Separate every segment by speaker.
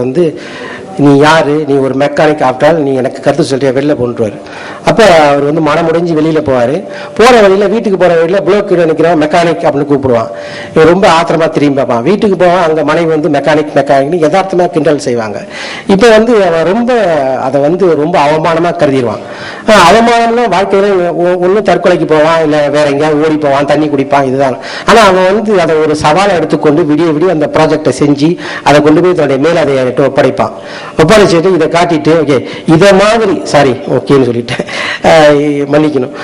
Speaker 1: வந்து நீ யார்? நீ ஒரு மெக்கானிக் ஆஃப்டால் நீ எனக்கு கருத்து சொல்கிறியா வெளில போன்றுவார். அப்போ அவர் வந்து மனமுடைஞ்சு வெளியில் போவார். போகிற வழியில் வீட்டுக்கு போகிற வழியில் ப்ளோக் கீழே நிற்கிறான் மெக்கானிக் அப்படின்னு கூப்பிடுவான். இவன் ரொம்ப ஆத்திரமாக திரும்பி பார்ப்பான். வீட்டுக்கு போவான் அங்கே மனைவி வந்து மெக்கானிக் மெக்கானிக்னு யதார்த்தமாக கிண்டல் செய்வாங்க. இப்போ வந்து அவன் ரொம்ப அதை வந்து ரொம்ப அவமானமாக கருதிடுவான். அவமானம்னா வாழ்க்கையில் ஒன்று தற்கொலைக்கு போவான் இல்லை வேற எங்கேயாவது ஓடி போவான் தண்ணி குடிப்பான் இதுதான். ஆனால் அவன் வந்து அதை ஒரு சவாலை எடுத்துக்கொண்டு விடிய விடிய அந்த ப்ராஜெக்டை செஞ்சு அதை கொண்டு போய் தன்னுடைய மேலதிகாரிட்ட ஒப்படைப்பான். ஒப்படைச்சிட்டு இதை காட்டிட்டு ஓகே இதை மாதிரி சாரி ஓகேன்னு சொல்லிட்டேன் ஆஹ் மன்னிக்கணும்.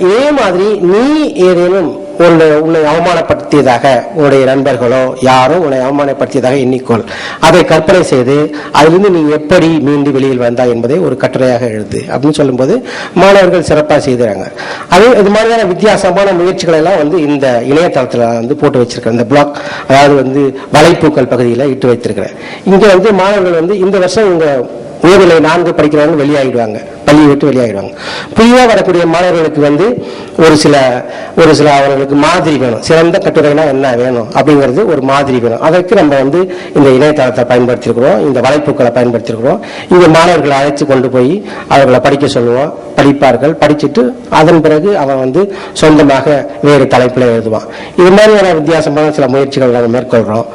Speaker 1: இதே மாதிரி நீ ஏதேனும் உன்னை உன்னை அவமானப்படுத்தியதாக உன்னுடைய நண்பர்களோ யாரோ உன்னை அவமானப்படுத்தியதாக எண்ணிக்கொள். அதை கற்பனை செய்து அதிலிருந்து நீ எப்படி மீண்டு வெளியில் வந்தாய் என்பதை ஒரு கட்டுரையாக எழுது. அப்படின்னு சொல்லும்போது மாணவர்கள் சிறப்பாக செய்கிறாங்க அதே இது மாதிரியான வித்தியாசமான முயற்சிகளை எல்லாம் வந்து இந்த இணையதளத்தில் வந்து போட்டு வச்சிருக்கேன். இந்த பிளாக் அதாவது வந்து வலைப்பூக்கள் பகுதியில் இட்டு வைத்திருக்கிறேன். இங்கே வந்து மாணவர்கள் வந்து இந்த வருஷம் இங்கே உயர்நிலை நான்கு படிக்கிறவங்க வெளியாகிடுவாங்க பள்ளியை விட்டு வெளியாகிடுவாங்க புதிதாக வரக்கூடிய மாணவர்களுக்கு வந்து ஒரு சில ஒரு சில அவர்களுக்கு மாதிரி வேணும். சிறந்த கட்டுரைனா என்ன வேணும் அப்படிங்கிறது ஒரு மாதிரி வேணும். அதற்கு நம்ம வந்து இந்த இணையதளத்தை பயன்படுத்தியிருக்கிறோம். இந்த வலைப்புக்களை பயன்படுத்தியிருக்கிறோம். இந்த மாணவர்களை அழைத்து கொண்டு போய் அவர்களை படிக்க சொல்லுவோம். படிப்பார்கள். படிச்சுட்டு அதன் பிறகு அவன் வந்து சொந்தமாக வேறு தலைப்பில் எழுதுவான். இது மாதிரியான வித்தியாசமான சில முயற்சிகள் நாங்கள் மேற்கொள்கிறோம்.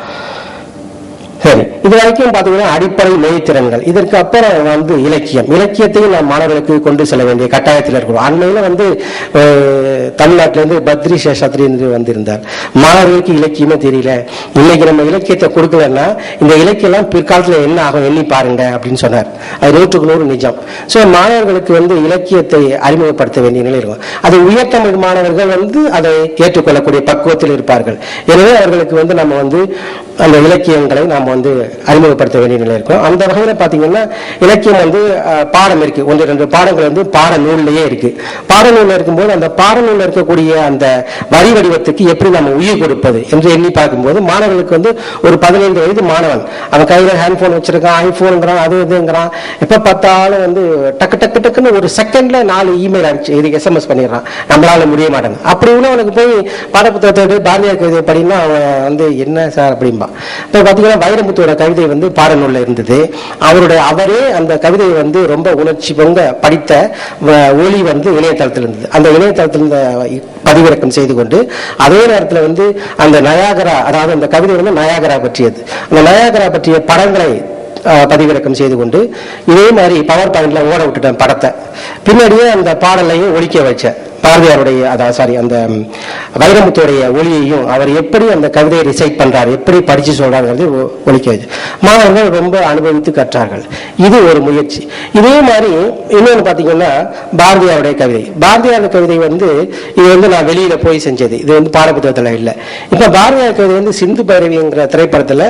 Speaker 1: சரி. இது வரைக்கும் பார்த்தீங்கன்னா அடிப்படை மெய்த்திறன்கள். இதற்கு அப்புறம் வந்து இலக்கியம். இலக்கியத்தையும் நாம் மாணவர்களுக்கு கொண்டு செல்ல வேண்டிய கட்டாயத்தில் இருக்கிறோம். அண்மையில் வந்து தமிழ்நாட்டிலேருந்து பத்ரி சேஷாத்ரி என்று வந்திருந்தார். மாணவர்களுக்கு இலக்கியமே தெரியல. இன்னைக்கு நம்ம இலக்கியத்தை கொடுக்கலன்னா இந்த இலக்கியம்லாம் பிற்காலத்தில் என்ன ஆகும் எண்ணி பாருங்க அப்படின்னு சொன்னார். அது நூற்றுக்கு நூறு நிஜம். ஸோ மாணவர்களுக்கு வந்து இலக்கியத்தை அறிமுகப்படுத்த வேண்டிய நிலை இருக்கும். அது உயர்த்தமிழ் மாணவர்கள் வந்து அதை ஏற்றுக்கொள்ளக்கூடிய பக்குவத்தில் இருப்பார்கள். எனவே அவர்களுக்கு வந்து நம்ம வந்து அந்த இலக்கியங்களை நாம் வந்து அறிமுகப்படுத்த வேண்டிய நிலை இருக்கும். அந்த வகையில் பார்த்தீங்கன்னா இலக்கியம் வந்து பாடம் இருக்கு. ஒன்று ரெண்டு பாடங்கள் வந்து பாட இருக்குது இருக்கு. பாடநூலில் இருக்கும்போது அந்த பாடநூலில் இருக்கக்கூடிய அந்த வரி வடிவத்துக்கு எப்படி நம்ம உயிர் கொடுப்பது என்று எண்ணி பார்க்கும்போது மாணவர்களுக்கு வந்து ஒரு பதினைந்து வயது மாணவன். அவன் கையில் ஹேண்ட்ஃபோன் வச்சிருக்கான் ஐஃபோனுங்கிறான் அது இதுங்கிறான். எப்போ பார்த்தாலும் வந்து டக்கு டக்கு டக்குன்னு ஒரு செகண்ட்ல நாலு இமெயில் அனுப்பிச்சு இது எஸ்எம்எஸ் பண்ணிடுறான். நம்மளால முடிய மாட்டேங்குது. அப்படி உள்ளவனுக்கு போய் பாடப்புத்தகத்தை எடுத்து பாரதியார் கவிதை படின்னா அவன் வந்து என்ன சார்? அப்படிம்பான் இப்போ பார்த்தீங்கன்னா வைரமுத்துவோட கவிதை வந்து பாடநூலில் இருந்தது. அவருடைய அவரே அந்த கவிதையை வந்து ரொம்ப உணர்ச்சி பொங்க படித்த வ- ஒளி வந்து இணையதளத்தில் இருந்தது. அந்த இணையதளத்தில் இருந்த பதிவிறக்கம் செய்து கொண்டு அதே நேரத்தில் வந்து அந்த நயாகரா அதாவது அந்த கவிதை வந்து நயாகரா பற்றியது. அந்த நயாகரா பற்றிய படங்களை பதிவிறக்கம் செய்து கொண்டு இதே மாதிரி பவர் பாயிண்ட்ல ஓட விட்டுட்டேன் படத்தை. பின்னாடியே அந்த பாடலையும் ஒழிக்க வச்சேன். பாரதியாருடைய அதாவது சாரி அந்த வைரமுத்துடைய ஒளியையும் அவர் எப்படி அந்த கவிதையை ரிசைட் பண்றாரு எப்படி படிச்சு சொல்றாங்கிறது ஒ- ஒழிக்க மாணவர்கள் ரொம்ப அனுபவித்து கற்றார்கள். இது ஒரு முயற்சி. இதே மாதிரி இன்னொன்று பார்த்தீங்கன்னா பாரதியாருடைய கவிதை. பாரதியார் கவிதை வந்து இது வந்து நான் வெளியில போய் செஞ்சது. இது வந்து பாடப்புத்தகத்தில் இல்லை. இப்போ பாரதியார் கவிதை வந்து சிந்து பைரவிங்கிற திரைப்படத்தில்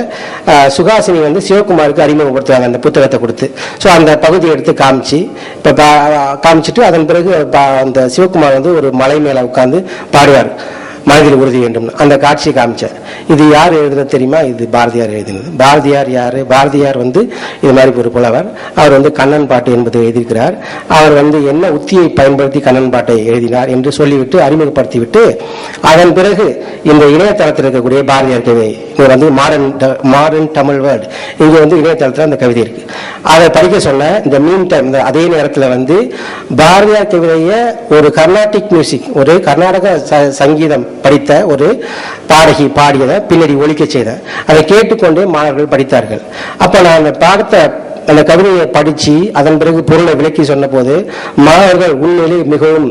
Speaker 1: சுகாசினி சுஹாசினி வந்து சிவகுமாருக்கு அறிமுகப்படுத்துவாங்க அந்த புத்தகத்தை கொடுத்து. ஸோ அந்த பகுதியை எடுத்து காமிச்சு இப்போ காமிச்சிட்டு அதன் பிறகு அந்த சிவகுமார் வந்து ஒரு மலை மேலே உட்கார்ந்து பாடுவார். மனதில் உறுதி வேண்டும். அந்த காட்சியை காமிச்சேன் இது யார் எழுதுனது தெரியுமா? இது பாரதியார் எழுதினது. பாரதியார் யாரு? பாரதியார் வந்து இது மாதிரி ஒரு புலவர். அவர் வந்து கண்ணன் பாட்டு என்பதை எழுதியிருக்கிறார். அவர் வந்து என்ன உத்தியை பயன்படுத்தி கண்ணன் பாட்டை எழுதினார் என்று சொல்லிவிட்டு அறிமுகப்படுத்திவிட்டு அதன் பிறகு இந்த இணையதளத்தில் இருக்கக்கூடிய பாரதியார் கவிதை இங்க வந்து மாடர்ன் மாடர்ன் தமிழ் வேர்டு இங்கே வந்து இணையதளத்தில் அந்த கவிதை இருக்கு. அதை படிக்க சொன்ன இந்த மீன் டைம் இந்த அதே நேரத்தில் வந்து பாரதியார் கவிதையை ஒரு கர்நாடிக் மியூசிக் ஒரு கர்நாடக ச- சங்கீதம் படித்த ஒரு பாடகி பாடியதை பின்னாடி ஒழிக்க செய்தேன் அதை கேட்டுக்கொண்டே மாணவர்கள் படித்தார்கள். அப்போ நான் அந்த பாடத்தை அந்த கவிதையை படிச்சு அதன் பிறகு பொருளை விளக்கி சொன்னபோது மாணவர்கள் உண்மையிலே மிகவும்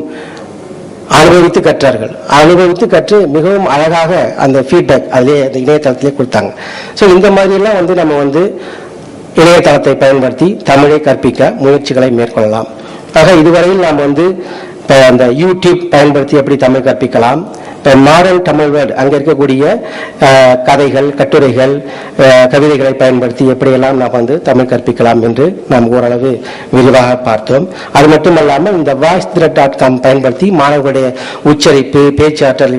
Speaker 1: அனுபவித்து கற்றார்கள். அனுபவித்து கற்று மிகவும் அழகாக அந்த ஃபீட்பேக் அதிலே அந்த இணையதளத்திலே கொடுத்தாங்க. ஸோ இந்த மாதிரிலாம் வந்து நம்ம வந்து இணையதளத்தை பயன்படுத்தி தமிழை கற்பிக்க முயற்சிகளை மேற்கொள்ளலாம். ஆக இதுவரையில் நாம் வந்து இப்போ அந்த யூடியூப் பயன்படுத்தி எப்படி தமிழ் கற்பிக்கலாம்? இப்போ மாடர்ன் தமிழ் வேர்டு அங்கே இருக்கக்கூடிய கதைகள் கட்டுரைகள் கவிதைகளை பயன்படுத்தி எப்படியெல்லாம் நாம் வந்து தமிழ் கற்பிக்கலாம் என்று நாம் ஓரளவு விரிவாக பார்த்தோம். அது மட்டுமல்லாமல் இந்த வாய்ஸ் டாட் காம் பயன்படுத்தி மாணவர்களுடைய உச்சரிப்பு பேச்சாற்றல்